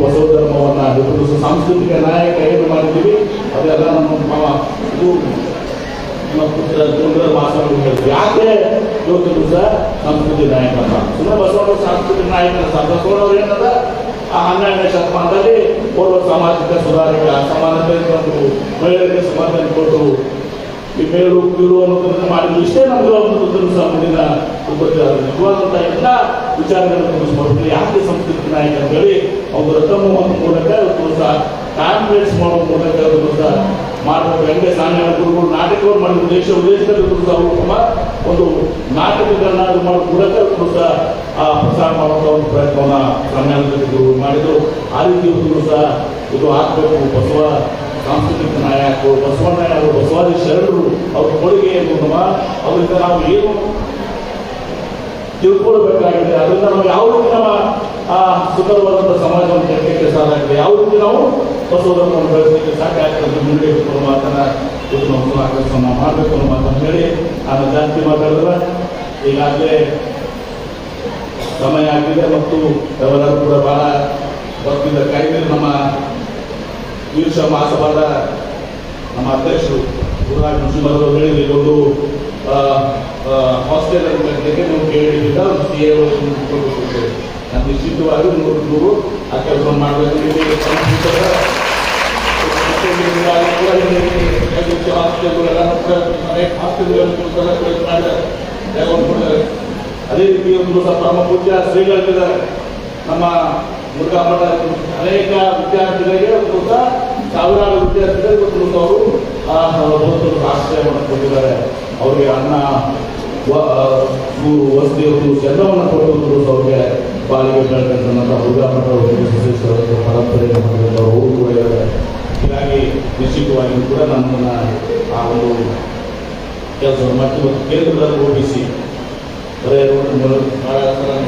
Speaker 1: ಬಸವ ಧರ್ಮವನ್ನ ಸಾಂಸ್ಕೃತಿಕ ನಾಯಕ ಏನು ಮಾಡಿದ್ದೀವಿ ಅದೆಲ್ಲ ನಮ್ಮ ಮಾವ ಇದು ನಮ್ಮ ಪುತ್ರ ಚಂದ್ರ ಯಾಕೆ ಇವತ್ತು ದಿವಸ ಸಂಸ್ಕೃತಿ ನಾಯಕ ಅಂತ ಸಾಂಸ್ಕೃತಿಕ ನಾಯಕನ ಬಸವಣ್ಣವ್ರು ಏನದ ಆ ಹನ್ನೆರಡನೇ ಶತಮಾನದಲ್ಲಿ ಪೂರ್ವ ಸಾಮಾಜಿಕ ಸುಧಾರಕ ಸಮಾನತೆ ತಂದು ಮಹಿಳೆಯರಿಗೆ ಸಮಾಧಾನ ಕೊಟ್ಟು ಈ ಮೇಲು ಕೀಳು ಅನ್ನೋದನ್ನು ಮಾಡಿದ್ರು. ಇಷ್ಟೇ ನಮಗೆ ಒಂದು ಸಹ ಉಪಚಾರ ನಿಜವಾದಂಥ ಎಲ್ಲ ವಿಚಾರಗಳನ್ನು ತಿಳಿಸ್ಕೊಡ್ತೀವಿ ಯಾವುದೇ ಸಂಸ್ಕೃತಿ ನಾಯಕ ಅಂತೇಳಿ ಅವರು ತಮ್ಮ ಮೂಲಕ ಇವತ್ತು ಸಹ ಕಾನ್ಫರೆನ್ಸ್ ಮಾಡೋ ಮೂಲಕ ಇವತ್ತು ಸಹ ಮಾಡಬೇಕು ಹೆಂಗೆ ಸಾಮಾನ್ಯ ಗುರುಗಳು ನಾಟಕವನ್ನು ಮಾಡಿದ ದೇಶ ಉದ್ದೇಶದಲ್ಲಿ ಇವತ್ತು ಸಹ ಅವರು ಒಂದು ನಾಟಕಗಳನ್ನ ಇದು ಮಾಡೋ ಮೂಲಕ ಇವತ್ತು ಆ ಪ್ರಸಾರ ಮಾಡುವಂಥ ಒಂದು ಪ್ರಯತ್ನವನ್ನ ಸಮ್ಮೇಳನದಲ್ಲಿ ಗುರುಗಳು ಮಾಡಿದ್ರು ಆ ರೀತಿ ಒಂದು ಸಹ ಇದು ಆಗಬೇಕು ಬಸವ ಸಾಂಸ್ಕೃತಿಕ ನಾಯಕರು ಬಸವಣ್ಣ ಅವರು ಬಸವಾದಿ ಶರಣರು ಅವ್ರ ಕೊಡುಗೆ ಏನು ನಮ್ಮ ಅವರಿಂದ ನಾವು ಏನು ತಿಳ್ಕೊಳ್ಬೇಕಾಗಿದೆ. ಅದರಿಂದ ನಾವು ಯಾವ ರೀತಿ ನಮ್ಮ, ಆ ಸುಂದರವಾದಂಥ ಸಮಾಜವನ್ನು ಕಟ್ಟಲಿಕ್ಕೆ ಸಾಧ್ಯ ಯಾವ ರೀತಿ ನಾವು ಹೊಸದನ್ನು ಬೆಳೆಸಲಿಕ್ಕೆ ಸಾಧ್ಯ ಆಗ್ತದೆ ಮುಂದೆ ಇಟ್ಕೊಂಡು ಮಾತನ್ನ ಇವತ್ತು ನಾವು ಆಕರ್ಷಣೆ ಮಾಡಬೇಕು ಅನ್ನೋ ಮಾತನ್ನು ಹೇಳಿ ನಾನು ಜಾಸ್ತಿ ಮಾತಾಡಿದ್ರೆ ಈಗಾಗಲೇ ಸಮಯ ಆಗಿದೆ ಮತ್ತು ಎಲ್ಲರೂ ಕೂಡ ಬಹಳ ಭಕ್ತಿಯಿಂದ ಕಾಯ್ದೆ ನಮ್ಮ ವೀರಶ ಮಹಾಸಭಾದ ನಮ್ಮ ಅಧ್ಯಕ್ಷರು ಹೇಳಿದ್ರು ಹಾಸ್ಟೆಲ್ ಬಗ್ಗೆ ನೀವು ಕೇಳಿದ್ದ ಸಿ ಎ ನಾನು ನಿಶ್ಚಿತವಾಗಿ ನೂರು ನೂರು, ಆ ಕೆಲಸ ಮಾಡಬೇಕು ಹಾಸ್ಟೆಲ್ಗಳೆಲ್ಲ ಅನೇಕ ಹಾಸ್ಟೆಲ್ಗಳನ್ನು ಕೆಲಸ ಮಾಡಿದ್ದಾರೆ. ಅದೇ ರೀತಿ ಒಂದು ಸ್ವಲ್ಪ ಪರಮ ಪೂಜ್ಯ ಶ್ರೀಗಳಿದ್ದಾರೆ. ನಮ್ಮ ಮುರುಘಾ ಮಠ ಅನೇಕ ವಿದ್ಯಾರ್ಥಿಗಳಿಗೆ ಒಂದು ಸಾವಿರಾರು ವಿದ್ಯಾರ್ಥಿಗಳಿಗೆ ಅವರು ಆ ಒಂದು ಆಶ್ರಯ ಕೊಟ್ಟಿದ್ದಾರೆ ಅವರಿಗೆ ಅನ್ನ ಸೂರು ವಸತಿ ಚಂದವನ್ನು ಕೊಟ್ಟು ಅವ್ರಿಗೆ ಬಾಲಿಗೆ ಮುರುಘಾ ಮಠ ಪರಂಪರೆ ಅವರು ಕೂಡ ಹೀಗಾಗಿ ನಿಶ್ಚಿತವಾಗಿಯೂ ಕೂಡ ನಮ್ಮನ್ನ ಆ ಒಂದು ಮತ್ತು ಕೇಂದ್ರದಲ್ಲಿ ಓಡಿಸಿ ಬರೇ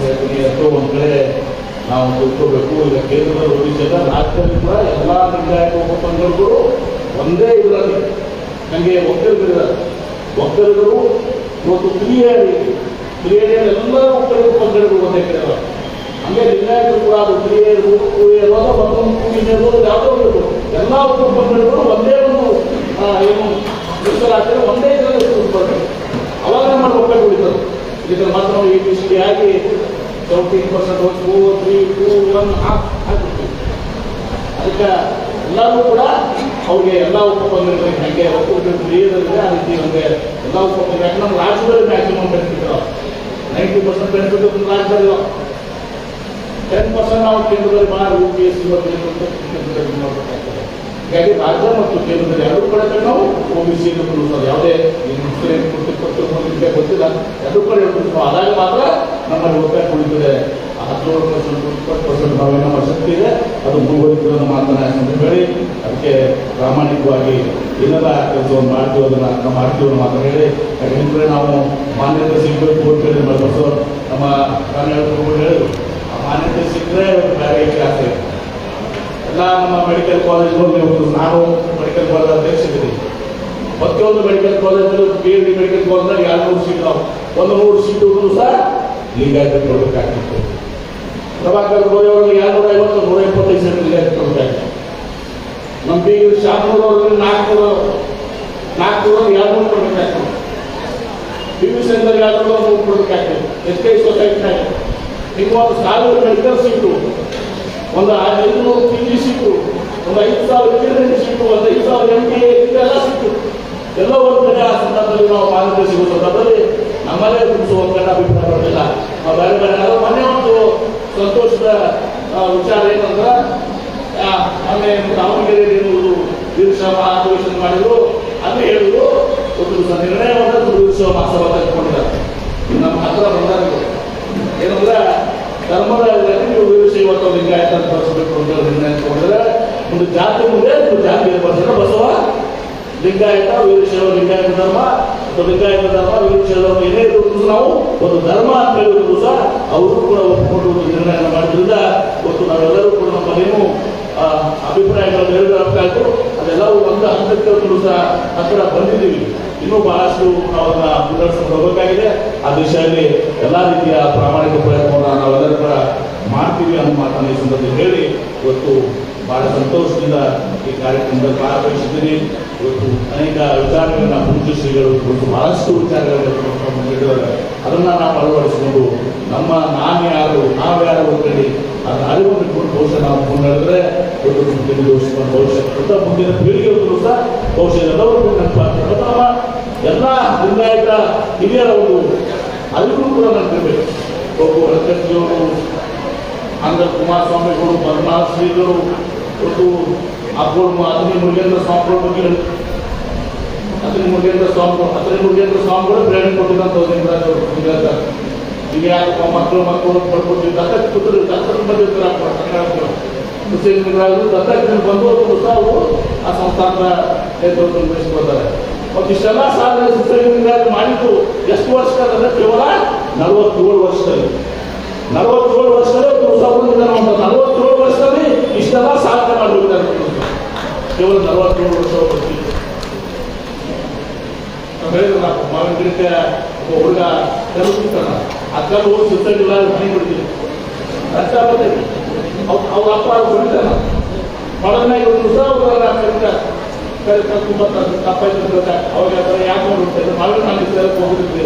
Speaker 1: ಹೇಳ್ತೀನಿ ಎಷ್ಟೋ ಒಂದು ಕಡೆ ನಾವು ತಿಳ್ಕೋಬೇಕು. ಈಗ ಕೇಂದ್ರದಲ್ಲಿ ಓಡಿಸಿದ ರಾಜ್ಯದಲ್ಲಿ ಕೂಡ ಎಲ್ಲ ಲಿಂಗಾಯತ ಉಪಪಂಗಡಗಳು ಒಂದೇ ಇದರಲ್ಲಿ ನನಗೆ ಒಕ್ಕಲಿಗರಿದ್ದಾರೆ ಒಕ್ಕಲಿಗರು ಇವತ್ತು ಕ್ರಿಯೆಯಲ್ಲಿ ಕ್ರಿಯೆಯಲ್ಲಿ ಎಲ್ಲ ಒಕ್ಕಲಿಗರು ಪಂಗಡಗಳು ಒಂದೇ ಕಡೆ. ಹಂಗೆ ಲಿಂಗಾಯತರು ಕೂಡ ಅದು ಕ್ರಿಯೆಯರು ಕ್ರಿಯೆಯರು ಮತ್ತೊಂದು ಕೂಗಿನೆಯರು ಯಾವುದೋ ಇರೋದು ಎಲ್ಲ ಉಪಪಂಗಡಗಳು ಒಂದೇ ಒಂದು ಏನು ಮೀಸಲಾತಿಯಲ್ಲಿ ಒಂದೇ ಇದರಲ್ಲಿ ಉತ್ಪಾದನೆ ಅವಾಗ ನಮ್ಮ ಒಕ್ಕಲು ಉಳಿತದೆ. ಇದರ ಮಾತ್ರ ನಾವು ಎ ಡಿ ಆಗಿ seventeen percent two, three, two one ಹಾಕ್ಬಿಡ್ತೀವಿ ಅದಕ್ಕೆ ಎಲ್ಲರೂ ಕೂಡ ಅವ್ರಿಗೆ ಎಲ್ಲ ಉಪಕರಣಗಳು ಹೆಂಗೆ ಒಕ್ಕೂಟ ಕ್ರಿಯೆದಲ್ಲಿ ಆ ರೀತಿ ಅವ್ರಿಗೆ ಎಲ್ಲ ಉಪಕರಣ ಯಾಕೆ ನಮ್ಮ ರಾಜ್ಯದಲ್ಲಿ maximum benefit ninety percent benefit ನಮ್ಮ ರಾಜ್ಯದಲ್ಲಿ. ಟೆನ್ ಪರ್ಸೆಂಟ್ ನಾವು ಕೇಂದ್ರದಲ್ಲಿ ಮಾಡಿ ಯು ಪಿ ಎಸ್ ಸಿ ಮಾಡಬೇಕಾಗ್ತದೆ ಹೀಗಾಗಿ ರಾಜ್ಯ ಮತ್ತು ಕೇಂದ್ರದಲ್ಲಿ ಎರಡೂ ಕಡೆ ನಾವು ಒ ಬಿ ಸಿ ಯಾವುದೇ ಇನ್ಸೂರೆನ್ಸ್ ಕೊಟ್ಟು ಕೊಟ್ಟು ಗೊತ್ತಿಲ್ಲ. ಎರಡೂ ಕಡೆ ಅದಾಗ ಮಾತ್ರ ನಮ್ಮಲ್ಲಿ ಒತ್ತಾಯ ಕುಳಿತದೆ ಹದಿನೇಳು ಪರ್ಸೆಂಟ್ ಇಪ್ಪತ್ತು ಪರ್ಸೆಂಟ್ ನಾವೇನು ಶಕ್ತಿ ಇದೆ. ಅದು ಮುಂದುವರಿತು ನಮ್ಮ ಮಾತನ್ನ ಅಂತ ಹೇಳಿ ಅದಕ್ಕೆ ಪ್ರಾಮಾಣಿಕವಾಗಿ ಇಲ್ಲದ ಕೆಲಸವನ್ನು ಮಾಡ್ತೀವಿ, ಅದನ್ನ ನಾವು ಮಾಡ್ತೀವಿ ಅನ್ನೋ ಮಾತನ್ನ ಹೇಳಿ. ಯಾಕಂದ್ರೆ ನಾವು ಮಾನ್ಯತೆ ಸಿಗಬೇಕು ಅಂತ ಹೇಳಿ ಬಸವ ನಮ್ಮ ಕನ್ನಡ ಹೇಳಿದ್ರು, ಆ ಮಾನ್ಯತೆ ಸಿಕ್ಕರೆ ಬೇರೆ ಇದೆ ಎಲ್ಲ ನಮ್ಮ ಮೆಡಿಕಲ್ ಕಾಲೇಜ್ಗಳು ಒಂದು ನಾನು ಮೆಡಿಕಲ್ ಕಾಲೇಜ್ ಅಧ್ಯಕ್ಷರಿದ್ದೀನಿ. ಪ್ರತಿಯೊಂದು medical college P H D medical ಕಾಲೇಜ್ನಲ್ಲಿ ಎರಡು ನೂರು ಸೀಟ್ ನಾವು ಒಂದು ನೂರು ಸೀಟು ಸಹ ಲಿಂಗಾಯತ ಕೊಡಬೇಕಾಗ್ತಿತ್ತು ಪ್ರಭಾಕರ್ ಗೋಯವ್ರಿಗೆ ಎರಡು ನೂರ ಐವತ್ತು ನೂರ ಇಪ್ಪತ್ತೈದು ಸೆಂಟ್ರಿಗೆ ಕೊಡಬೇಕಾಗಿತ್ತು ನಮ್ಮ ಬಿ ಶಾಮೂರ್ ಅವ್ರಿಗೆ ನಾಲ್ಕುನೂರು ಎರಡು ನೂರು ಕೊಡಬೇಕಾಗ್ತದೆ ಪಿ ವಿ ಸೆಂಟರ್ ಎರಡು ನೂರು ನೂರು ಕೊಡಬೇಕಾಗ್ತದೆ ಎಸ್ ಕೆ ಸೊಸೈಟಿನಾಗ ನಿಮ್ಗೆ ಒಂದು ಸಾವಿರ ಮೆಡಿಕಲ್ ಸೀಟು ಒಂದು ಐದುನೂರು ಪಿ ಜಿ ಸೀಟು ಒಂದು ಐದು ಸಾವಿರ ಇಂಜಿನಿಯರಿಂಗ್ ಸೀಟು ಒಂದು ಐದು ಸಾವಿರ ಎಂ ಬಿ ಇದೆಲ್ಲ ಸೀಟು ಎಲ್ಲ ಒಂದು ಕಡೆ ಆ ಸಂದರ್ಭದಲ್ಲಿ ನಾವು ಸಿಗುವ ಸಂದರ್ಭದಲ್ಲಿ ನಮ್ಮಲ್ಲೇ ಕುಡಿಸುವ ಕಡೆ ಅಭಿಪ್ರಾಯ ಬರಲಿಲ್ಲ ನಾವು ಬೇರೆ ಬೇರೆ ಮೊನ್ನೆ ಒಂದು ಸಂತೋಷದ ವಿಚಾರ ಏನಂದ್ರೆ ಮೊನ್ನೆ ದಾವಣಗೆರೆಯಲ್ಲಿ ಏನು ವೀರಶೈವ ಅಧಿವೇಶನ ಮಾಡಿದ್ರು. ಅದು ಹೇಳಿದ್ರು, ಒಂದು ನಿರ್ಣಯವನ್ನು ವೀರಶೈವ ಮಹಾಸಭಾ ತೆಗೆದುಕೊಂಡಿದ್ದಾರೆ ನಮ್ಮ ಹತ್ರ ಬಂದಾಗ ಏನಂದ್ರೆ, ಧರ್ಮದ ನೀವು ವೀರಶೈವ ಅಥವಾ ಲಿಂಗಾಯತ ಬಳಸಬೇಕು ಅಂತ ನಿರ್ಣಯ ತಗೊಂಡ್ರೆ ಒಂದು ಜಾತಿ ಮುಂದೆ, ಒಂದು ಜಾತಿ ಬಸವ, ಲಿಂಗಾಯತ, ವೀರಶೈವ, ಲಿಂಗಾಯತ ಧರ್ಮ ವೀರಶೈವ ಧರ್ಮ ಏನೇ ಇರುವುದು ನಾವು ಒಂದು ಧರ್ಮ ಅಂತ ಹೇಳಿದ್ರು ಸಹ ಅವರು ಕೂಡ ಒಪ್ಪಿಕೊಂಡು ಒಂದು ನಿರ್ಣಯ ಮಾಡಿದ್ರಿಂದ ಮತ್ತು ನಾವೆಲ್ಲರೂ ಕೂಡ ನಮ್ಮನೇನು ಅಭಿಪ್ರಾಯಗಳನ್ನು ಹೇಳಿದಾಯ್ತು ಅದೆಲ್ಲವೂ ಒಂದು ಹಂತಕ್ಕೆ ಸಹ ಹತ್ತಿರ ಬಂದಿದ್ದೀವಿ ಇನ್ನೂ ಬಹಳಷ್ಟು ನಾವು ಅದನ್ನ ಮುಂದುವರಿಸ್ಕೊಂಡು ಹೋಗಬೇಕಾಗಿದೆ ಆ ದಿಶೆಯಲ್ಲಿ ಎಲ್ಲ ರೀತಿಯ ಪ್ರಾಮಾಣಿಕ ಪ್ರಯತ್ನವನ್ನು ನಾವೆಲ್ಲರೂ ಕೂಡ ಮಾಡ್ತೀವಿ ಅನ್ನೋ ಮಾತನ್ನು ಈ ಸಂದರ್ಭದಲ್ಲಿ ಹೇಳಿ, ಇವತ್ತು ಬಹಳ ಸಂತೋಷದಿಂದ ಈ ಕಾರ್ಯಕ್ರಮದ ಭಾಗವಹಿಸಿದ್ದೀನಿ ಇವತ್ತು ಅನೇಕ ವಿಚಾರಗಳನ್ನ ಪೂಜ್ಯ ಶ್ರೀಗಳು ಇವತ್ತು ಬಹಳಷ್ಟು ವಿಚಾರಗಳನ್ನು ಹೇಳಿದ್ದಾರೆ. ಅದನ್ನ ನಾವು ಅಳವಡಿಸಿಕೊಂಡು ನಮ್ಮ ನಾನು ಯಾರು, ನಾವು ಯಾರು ಅಂತೇಳಿ ಅದನ್ನ ಅರಿವನ್ನು ಇಟ್ಕೊಂಡು ಬಹುಶಃ ನಾವು ಮುನ್ನಡೆದ್ರೆ ಇವತ್ತು ಮುಂದಿನ ದಿವಸ ಭವಿಷ್ಯ. ಮುಂದಿನ ಪೀಳಿಗೆಗಳು ಸಹ ಬಹುಶಃ ಎಲ್ಲರೂ ನೆನಪಾಗ್ತದೆ. ನಮ್ಮ ಎಲ್ಲ ಲಿಂಗಾಯತ ಹಿರಿಯರ ಒಂದು ಅರಿವು ಕೂಡ ನೆನಪಿರಬೇಕು ಒಬ್ಬ ವೆಂಕಟಜಿಯವರು ಕುಮಾರಸ್ವಾಮಿಗಳು, ಪದ್ಮನಾಭ ಶ್ರೀಗಳು ಮತ್ತು ಅಪ್ಪಳು ಅತನಿ ಮುರುಗೇಂದ್ರ ಸ್ವಾಮಿಗಳ ಬಗ್ಗೆ ಅತನಿ ಮುರುಗೇಂದ್ರ ಸ್ವಾಮಿಗಳು ಅತನಿ ಮುರುಗೇಂದ್ರ ಸ್ವಾಮಿಗಳು ಪ್ರೇರಣೆ ಕೊಟ್ಟಿದ್ದಂಥ ಲಿಂಗರಾಜ್ ಅವರು ಈಗ ಮಕ್ಕಳು ಮಕ್ಕಳು ಪಡ್ಕೊಟ್ಟಿದ್ದು ದತ್ತ ಕೂತರು ದತ್ತಕ್ಕೆ ಬಗ್ಗೆ ಬಂದು ಅವರು ಆ ಸಂಸ್ಥಾನದ ನೇತೃತ್ವ ವಹಿಸ್ಕೊಳ್ತಾರೆ ಮತ್ತು ಇಷ್ಟೆಲ್ಲ ಸಾಧನೆ ಲಿಂಗರಾಜ್ ಮಾಡಿದ್ದು ಎಷ್ಟು ವರ್ಷ ಅಂದ್ರೆ ಕೇವಲ ನಲವತ್ತೇಳು ವರ್ಷದಲ್ಲಿ. ನಲವತ್ತೇಳು ವರ್ಷದಲ್ಲಿ ಒಂದು ಅಂತ ನಲವತ್ತೇಳು ವರ್ಷದಲ್ಲಿ ಇಷ್ಟೆಲ್ಲ ಸಾಧನೆ ಮಾಡಿದ್ದಾರೆ ಕೇವಲ ನಲವತ್ತೇಳು ವರ್ಷ ಬರ್ತೀವಿ ನಾವು ಹೇಳಿದ್ರಲ್ಲ ಮಾವಿನ ಗಿಡಕ್ಕೆ ಒಬ್ಬ ಹುಡುಗ ಕಲಿಸ್ತಾನ ಅಕ್ಕ ಹೋಗಿ ಸುತ್ತಾಗಿಲ್ಲ ಮನೆ ಬಿಡ್ತೀನಿ. ಕಷ್ಟ ಬರ್ತೈತಿ ಅವ್ರ ಅಪ್ಪ ಅವ್ರು ಬೆಳಿತಾನ ಮೊದಲನಾಗಿ ಒಂದು ದಿವಸ ಅವ್ರ ಕಲಿತ ಕಲಿತ ತುಂಬ ತಪ್ಪ ಇದ್ದಿರ್ಬೇಕು ಅವಾಗ ಯಾಕೆ ಮಾಡ್ಬಿಡ್ತಾರೆ ಮಾವಿನ ಹಣ್ಣು ಸೇರಕ್ಕೆ ಹೋಗಿದ್ದೆ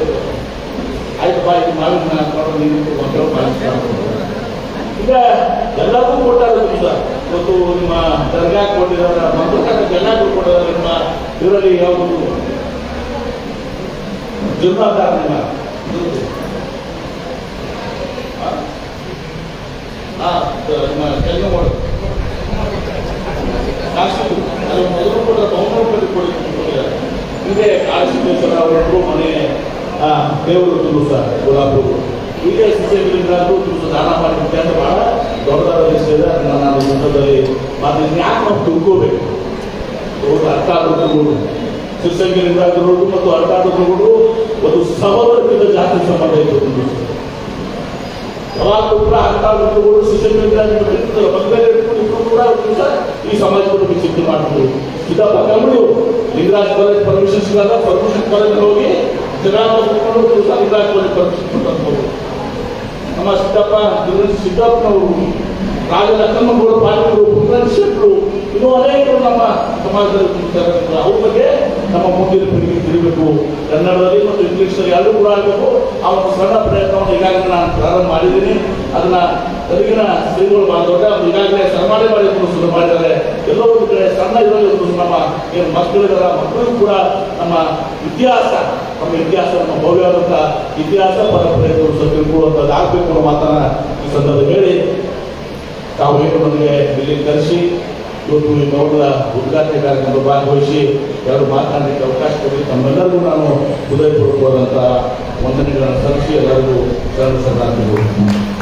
Speaker 1: ಆಯ್ತು, ಬಾ, ಇದು ಮಾವಿನ ನೀನು ಮಕ್ಕಳು ಈಗ ಎಲ್ಲರಿಗೂ ಕೊಟ್ಟಾರ ಇವತ್ತು ನಿಮ್ಮ ದರ್ಗಾ ಕೊಟ್ಟಿದ್ದಾರೆ ಮಂತ್ರಕ್ಕೆ ಎಲ್ಲರಿಗೂ ಕೊಟ್ಟಿದ್ದಾರೆ ನಿಮ್ಮ ಇದರಲ್ಲಿ ಯಾವುದು? ಜೀರ್ಣಾಧಾರ ನಿಮ್ಮ ಕಾಶಿ. ಮೊದಲು ಕೂಡ ಬಹುಮುಖದಲ್ಲಿ ಕೊಟ್ಟಿದ್ದಾರೆ. ಕಾಶಿ ಅವರೊಬ್ಬರು ಮನೆ ದೇವರು ಸರ್ ಗುಲಾಬರು. ಈಗ ಶಿಷ್ಯಗಳಿಂದಾದ್ರೂ ತುಳುಸ ದಾನ ಮಾಡಿದ್ದೆ ಅಂತ ಬಹಳ ದೊಡ್ಡದಾದ ಅದನ್ನ ನಾನು ಸಂದರ್ಭದಲ್ಲಿ ಮಾತು ಯಾಕೆ ನಾವು ತಿಳ್ಕೋಬೇಕು ಅವರು ಅರ್ಥ ಆಗೋದು ಶಿವಸಂಖ್ಯೆಯಿಂದಾಗಿರೋದು ಮತ್ತು ಅರ್ಥ ಆಗೋದು ಒಂದು ಸಮವರ್ಗದ ಜಾತಿ ಸಂಬಂಧ ಇತ್ತು ಯಾವಾಗಲೂ ಕೂಡ ಅರ್ಥ ಶಿವಸಂಖ್ಯೆಯಿಂದಾಗಿರೋ ಮಕ್ಕಳಲ್ಲಿ ಇಟ್ಕೊಂಡು ಕೂಡ ಈ ಸಮಾಜವನ್ನು ವಿಚಿತ್ರ ಮಾಡ್ತೀವಿ ಇದಪ್ಪ ಕಂಬಳಿ ಲಿಂಗರಾಜ್ ಕಾಲೇಜ್ ಪರ್ಮಿಷನ್ ಸಿಗಲ್ಲ ಪರ್ಮಿಷನ್ ಕಾಲೇಜ್ ಹೋಗಿ ಜನ ಲಿಂಗರಾಜ್ ಕಾಲೇಜ್ ಪರ್ಮಿಷನ್ ತಂದ್ಬೋದು ನಮ್ಮ ಸಿದ್ದಪ್ಪ ಸಿದ್ದಪ್ಪನವರು ರಾಜಲಕ್ಷ್ಮಣಗೌಡ ಪಾಲಕರು ಶೆಟ್ಟರು ಇನ್ನೂ ಅನೇಕರು ನಮ್ಮ ಸಮಾಜದಲ್ಲಿ. ಅವ್ರ ಬಗ್ಗೆ ನಮ್ಮ ಮುಂದಿನ ಪೀಳಿಗೆ ತಿಳಿಬೇಕು. ಕನ್ನಡದಲ್ಲಿ ಮತ್ತು ಇಂಗ್ಲಿಷ್ನಲ್ಲಿ ಎರಡೂ ಕೂಡ ಆಗಬೇಕು. ಆ ಒಂದು ಸಣ್ಣ ಪ್ರಯತ್ನವನ್ನು ಈಗಾಗಲೇ ನಾನು ಪ್ರಾರಂಭ ಮಾಡಿದ್ದೀನಿ. ಅದನ್ನ ತೆಲುಗಿನ ಶ್ರೀಗಳು ಬಹಳ ದೊಡ್ಡ ಈಗಾಗಲೇ ಸನ್ಮಾನ ಮಾಡಿ ಶುರು ಮಾಡಿದ್ದಾರೆ. ಎಲ್ಲೋ ಒಂದು ಕಡೆ ಸಣ್ಣ ಇದರಲ್ಲಿ ನಮ್ಮ ಏನು ಮಕ್ಕಳಿದಾರ ಮಕ್ಕಳಿಗೂ ಕೂಡ ನಮ್ಮ ಇತಿಹಾಸ ನಮ್ಮ ಇತಿಹಾಸ ನಮ್ಮ ಭವ್ಯವಾದಂಥ ಇತಿಹಾಸ ಪರಂಪರೆಗಳು ತಿಳ್ಕೊಳ್ಳುವಂಥದ್ದಾಗಬೇಕು ಅನ್ನೋ ಮಾತನ್ನ ಈ ಸಂದರ್ಭದಲ್ಲಿ ಹೇಳಿ. ತಾವು ಏನು ನಮಗೆ ಇಲ್ಲಿ ಕರೆಸಿ ಇವತ್ತು ಈ ಗೌಡದ ಉದ್ಘಾಟನೆ ಕಾರ್ಯಕ್ರಮದ ಭಾಗವಹಿಸಿ ಯಾರು ಮಾತನಾಡಲಿಕ್ಕೆ ಅವಕಾಶ ಕೊಡಿ. ತಮ್ಮೆಲ್ಲರಿಗೂ ನಾನು ಹೃದಯಪೂರ್ವಕವಾದಂಥ ವಂದನೆಗಳನ್ನು ಸಲ್ಲಿಸಿ ಎಲ್ಲರಿಗೂ ಶರಣ